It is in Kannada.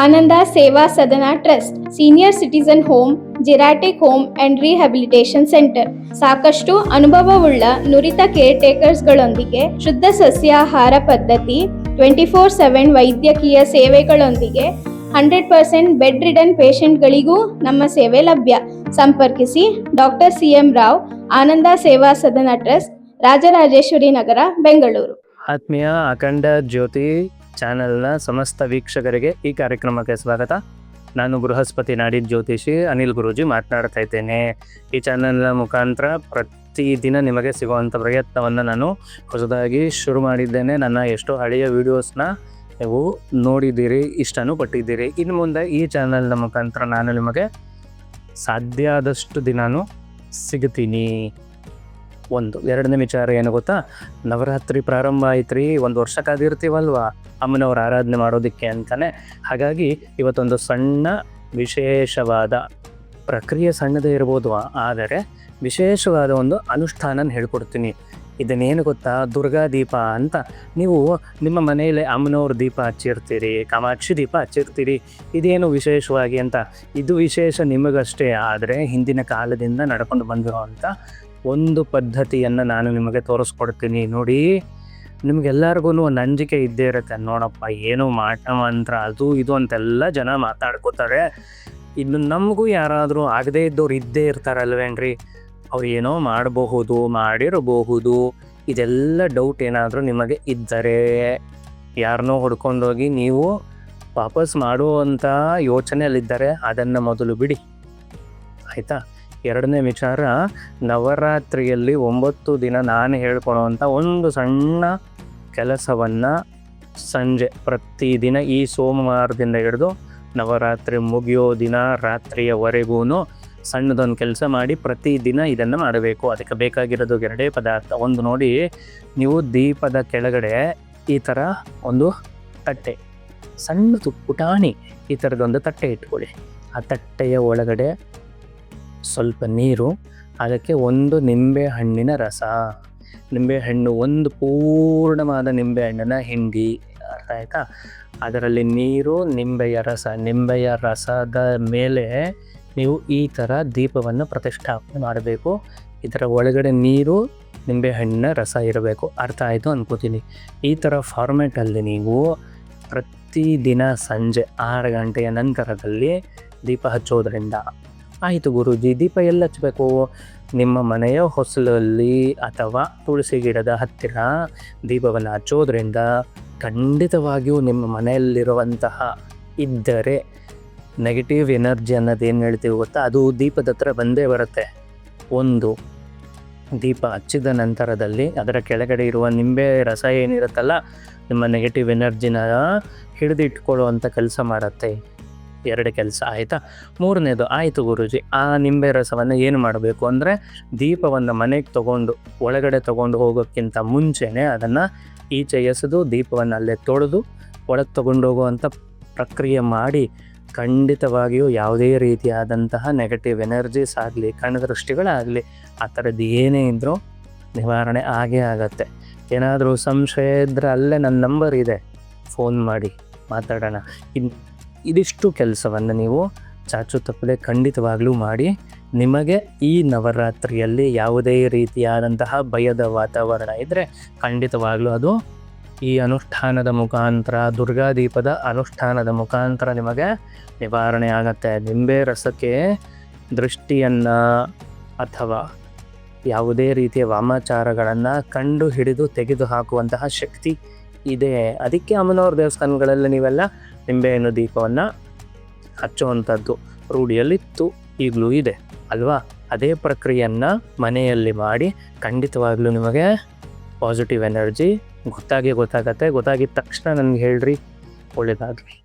Ananda Seva Sadana trust, senior citizen home, geriatric home and rehabilitation centre. ಸಾಕಷ್ಟು ಅನುಭವವುಳ್ಳ ನುರಿತ ಕೇರ್ ಟೇಕರ್ಸ್ಗಳೊಂದಿಗೆ ಶುದ್ಧ ಸಸ್ಯಾಹಾರ ಪದ್ಧತಿ, ಟ್ವೆಂಟಿ ಫೋರ್ ಸೆವೆನ್ ವೈದ್ಯಕೀಯ ಸೇವೆಗಳೊಂದಿಗೆ ಹಂಡ್ರೆಡ್ ಪರ್ಸೆಂಟ್ ಬೆಡ್ ರಿಡನ್ ಪೇಷಂಟ್ಗಳಿಗೂ ನಮ್ಮ ಸೇವೆ ಲಭ್ಯ. ಸಂಪರ್ಕಿಸಿ doctor C M Rao, Ananda Seva Sadana trust, Rajarajeshwari Nagar, Bengaluru. ಆತ್ಮೀಯ ಅಖಂಡ ಜ್ಯೋತಿ ಚಾನೆಲ್ನ ಸಮಸ್ತ ವೀಕ್ಷಕರಿಗೆ ಈ ಕಾರ್ಯಕ್ರಮಕ್ಕೆ ಸ್ವಾಗತ. ನಾನು ಬೃಹಸ್ಪತಿ ನಾಡಿನ ಜ್ಯೋತಿಷಿ ಅನಿಲ್ ಗುರೂಜಿ ಮಾತನಾಡ್ತಾ ಇದ್ದೇನೆ. ಈ ಚಾನೆಲ್ನ ಮುಖಾಂತರ ಪ್ರತಿದಿನ ನಿಮಗೆ ಸಿಗುವಂಥ ಪ್ರಯತ್ನವನ್ನು ನಾನು ಹೊಸದಾಗಿ ಶುರು ಮಾಡಿದ್ದೇನೆ. ನನ್ನ ಎಷ್ಟೋ ಹಳೆಯ ವೀಡಿಯೋಸ್ನ ನೀವು ನೋಡಿದ್ದೀರಿ ಇಷ್ಟನೂ ಪಟ್ಟಿದ್ದೀರಿ. ಇನ್ನು ಮುಂದೆ ಈ ಚಾನೆಲ್ನ ಮುಖಾಂತರ ನಾನು ನಿಮಗೆ ಸಾಧ್ಯ ಆದಷ್ಟು ದಿನಾನು ಸಿಗ್ತೀನಿ ಒಂದು, ಎರಡನೇ ವಿಚಾರ ಏನು ಗೊತ್ತಾ? ನವರಾತ್ರಿ ಪ್ರಾರಂಭ ಆಯ್ತ್ರಿ, ಒಂದು ವರ್ಷ ಅಮ್ಮನವ್ರ ಆರಾಧನೆ ಮಾಡೋದಕ್ಕೆ ಅಂತಾನೆ. ಹಾಗಾಗಿ ಇವತ್ತೊಂದು ಸಣ್ಣ ವಿಶೇಷವಾದ ಪ್ರಕ್ರಿಯೆ ಸಣ್ಣದೇ ಇರ್ಬೋದು ಆದರೆ ವಿಶೇಷವಾದ ಒಂದು ಅನುಷ್ಠಾನ ಹೇಳ್ಕೊಡ್ತೀನಿ. ಇದನ್ನೇನು ಗೊತ್ತಾ? ದುರ್ಗಾ ದೀಪ ಅಂತ. ನೀವು ನಿಮ್ಮ ಮನೆಯಲ್ಲಿ ಅಮ್ಮನವ್ರ ದೀಪ ಹಚ್ಚಿರ್ತೀರಿ, ಕಾಮಾಕ್ಷಿ ದೀಪ ಹಚ್ಚಿರ್ತೀರಿ, ಇದೇನು ವಿಶೇಷವಾಗಿ ಅಂತ. ಇದು ವಿಶೇಷ ನಿಮಗಷ್ಟೇ, ಆದರೆ ಹಿಂದಿನ ಕಾಲದಿಂದ ನಡ್ಕೊಂಡು ಬಂದಿರುವಂಥ ಒಂದು ಪದ್ಧತಿಯನ್ನು ನಾನು ನಿಮಗೆ ತೋರಿಸ್ಕೊಡ್ತೀನಿ. ನೋಡಿ ನಿಮ್ಗೆಲ್ಲರಿಗೂ ಒಂದು ಅಂಜಿಕೆ ಇದ್ದೇ ಇರುತ್ತೆ. ನೋಡಪ್ಪ, ಏನು ಮಾಟ ಮಂತ್ರ ಅದು ಇದು ಅಂತೆಲ್ಲ ಜನ ಮಾತಾಡ್ಕೋತಾರೆ. ಇನ್ನು ನಮಗೂ ಯಾರಾದರೂ ಆಗದೇ ಇದ್ದವ್ರು ಇದ್ದೇ ಇರ್ತಾರಲ್ವೇನ್ರಿ ಅವ್ರು ಏನೋ ಮಾಡಬಹುದು, ಮಾಡಿರಬಹುದು. ಇದೆಲ್ಲ ಡೌಟ್ ಏನಾದರೂ ನಿಮಗೆ ಇದ್ದರೆ ಯಾರನ್ನೋ ಹೊಡ್ಕೊಂಡೋಗಿ ನೀವು ವಾಪಸ್ ಮಾಡುವಂಥ ಯೋಚನೆಯಲ್ಲಿದ್ದಾರೆ ಅದನ್ನು ಮೊದಲು ಬಿಡಿ. ಆಯಿತಾ? ಎರಡನೇ ವಿಚಾರ, ನವರಾತ್ರಿಯಲ್ಲಿ ಒಂಬತ್ತು ದಿನ ನಾನು ಹೇಳ್ಕೊಳೋವಂಥ ಒಂದು ಸಣ್ಣ ಕೆಲಸವನ್ನು ಸಂಜೆ ಪ್ರತಿದಿನ ಈ ಸೋಮವಾರದಿಂದ ಹಿಡಿದು ನವರಾತ್ರಿ ಮುಗಿಯೋ ದಿನ ರಾತ್ರಿಯವರೆಗೂ ಸಣ್ಣದೊಂದು ಕೆಲಸ ಮಾಡಿ ಪ್ರತಿದಿನ ಇದನ್ನು ಮಾಡಬೇಕು. ಅದಕ್ಕೆ ಬೇಕಾಗಿರೋದು ಎರಡೇ ಪದಾರ್ಥ. ಒಂದು ನೋಡಿ, ನೀವು ದೀಪದ ಕೆಳಗಡೆ ಈ ಥರ ಒಂದು ತಟ್ಟೆ ಸಣ್ಣದು ಪುಟಾಣಿ ಈ ಥರದೊಂದು ತಟ್ಟೆ ಇಟ್ಕೊಳ್ಳಿ. ಆ ತಟ್ಟೆಯ ಒಳಗಡೆ ಸ್ವಲ್ಪ ನೀರು, ಅದಕ್ಕೆ ಒಂದು ನಿಂಬೆ ಹಣ್ಣಿನ ರಸ. ನಿಂಬೆ ಹಣ್ಣು, ಒಂದು ಪೂರ್ಣವಾದ ನಿಂಬೆಹಣ್ಣನ್ನು ಹಿಂಡಿ, ಅರ್ಥ ಆಯಿತಾ? ಅದರಲ್ಲಿ ನೀರು, ನಿಂಬೆಯ ರಸ, ನಿಂಬೆಯ ರಸದ ಮೇಲೆ ನೀವು ಈ ಥರ ದೀಪವನ್ನು ಪ್ರತಿಷ್ಠಾಪನೆ ಮಾಡಬೇಕು. ಇದರ ಒಳಗಡೆ ನೀರು ನಿಂಬೆಹಣ್ಣಿನ ರಸ ಇರಬೇಕು. ಅರ್ಥ ಆಯಿತು ಅನ್ಕೋತೀನಿ. ಈ ಥರ ಫಾರ್ಮೆಟಲ್ಲಿ ನೀವು ಪ್ರತಿದಿನ ಸಂಜೆ ಆರು ಗಂಟೆಯ ನಂತರದಲ್ಲಿ ದೀಪ ಹಚ್ಚೋದ್ರಿಂದ ಆಯಿತು ಗುರುಜಿ. ದೀಪ ಎಲ್ಲಿ ಹಚ್ಚಬೇಕು ನಿಮ್ಮ ಮನೆಯ ಹೊಸಲಲ್ಲಿ ಅಥವಾ ತುಳಸಿ ಗಿಡದ ಹತ್ತಿರ ದೀಪವನ್ನು ಹಚ್ಚೋದ್ರಿಂದ ಖಂಡಿತವಾಗಿಯೂ ನಿಮ್ಮ ಮನೆಯಲ್ಲಿರುವಂತಹ ಇದ್ದರೆ ನೆಗೆಟಿವ್ ಎನರ್ಜಿ ಅನ್ನೋದು ಏನು ಹೇಳ್ತೀವಿ ಗೊತ್ತಾ? ಅದು ದೀಪದ ಹತ್ರ ಬಂದೇ ಬರುತ್ತೆ. ಒಂದು, ದೀಪ ಹಚ್ಚಿದ ನಂತರದಲ್ಲಿ ಅದರ ಕೆಳಗಡೆ ಇರುವ ನಿಂಬೆ ರಸ ಏನಿರುತ್ತಲ್ಲ, ನಿಮ್ಮ ನೆಗೆಟಿವ್ ಎನರ್ಜಿನ ಹಿಡಿದಿಟ್ಕೊಳ್ಳುವಂಥ ಕೆಲಸ ಮಾಡುತ್ತೆ. ಎರಡು ಕೆಲಸ ಆಯಿತಾ? ಮೂರನೇದು, ಆಯಿತು ಗುರುಜಿ, ಆ ನಿಂಬೆ ರಸವನ್ನು ಏನು ಮಾಡಬೇಕು? ಅಂದರೆ ದೀಪವನ್ನು ಮನೆಗೆ ತಗೊಂಡು, ಒಳಗಡೆ ತಗೊಂಡು ಹೋಗೋಕ್ಕಿಂತ ಮುಂಚೆನೇ ಅದನ್ನು ಈಚೆ ಎಸೆದು ದೀಪವನ್ನು ಅಲ್ಲೇ ತೊಳೆದು, ಒಳಗೆ ತಗೊಂಡೋಗುವಂಥ ಪ್ರಕ್ರಿಯೆ ಮಾಡಿ ಖಂಡಿತವಾಗಿಯೂ ಯಾವುದೇ ರೀತಿಯಾದಂತಹ ನೆಗೆಟಿವ್ ಎನರ್ಜೀಸ್ ಆಗಲಿ, ಕಣದೃಷ್ಟಿಗಳಾಗಲಿ, ಆ ಥರದ್ದು ಏನೇ ಇದ್ದರೂ ನಿವಾರಣೆ ಆಗೇ ಆಗತ್ತೆ. ಏನಾದರೂ ಸಂಶಯ ಇದ್ದರೆ ಅಲ್ಲೇ ನನ್ನ ನಂಬರ್ ಇದೆ. ಫೋನ್ ಮಾಡಿ ಮಾತಾಡೋಣ. ಇನ್ ಇದಿಷ್ಟು ಕೆಲಸವನ್ನು ನೀವು ಚಾಚು ತಪ್ಪದೆ ಖಂಡಿತವಾಗಲೂ ಮಾಡಿ, ನಿಮಗೆ ಈ ನವರಾತ್ರಿಯಲ್ಲಿ ಯಾವುದೇ ರೀತಿಯಾದಂತಹ ಭಯದ ವಾತಾವರಣ ಇದ್ದರೆ ಖಂಡಿತವಾಗಲೂ ಅದು ಈ ಅನುಷ್ಠಾನದ ಮುಖಾಂತರ, ದುರ್ಗಾದೀಪದ ಅನುಷ್ಠಾನದ ಮುಖಾಂತರ ನಿಮಗೆ ನಿವಾರಣೆ ಆಗತ್ತೆ. ನಿಂಬೆ ರಸಕ್ಕೆ ದೃಷ್ಟಿಯನ್ನು ಅಥವಾ ಯಾವುದೇ ರೀತಿಯ ವಾಮಾಚಾರಗಳನ್ನು ಕಂಡು ಹಿಡಿದು ತೆಗೆದು ಹಾಕುವಂತಹ ಶಕ್ತಿ ಇದೆ. ಅದಕ್ಕೆ ಅಮ್ಮನವ್ರ ದೇವಸ್ಥಾನಗಳಲ್ಲಿ ನೀವೆಲ್ಲ ನಿಂಬೆಹಣ್ಣು ದೀಪವನ್ನು ಹಚ್ಚುವಂಥದ್ದು ರೂಢಿಯಲ್ಲಿತ್ತು, ಈಗಲೂ ಇದೆ. ಅಲ್ವಾ? ಅದೇ ಪ್ರಕ್ರಿಯೆಯನ್ನು ಮನೆಯಲ್ಲಿ ಮಾಡಿ ಖಂಡಿತವಾಗ್ಲೂ ನಿಮಗೆ ಪಾಸಿಟಿವ್ ಎನರ್ಜಿ ಗೊತ್ತಾಗಿ ಗೊತ್ತಾಗತ್ತೆ. ಗೊತ್ತಾಗಿದ ತಕ್ಷಣ ನನಗೆ ಹೇಳ್ರಿ ಒಳ್ಳೆಯದಾಗಲಿ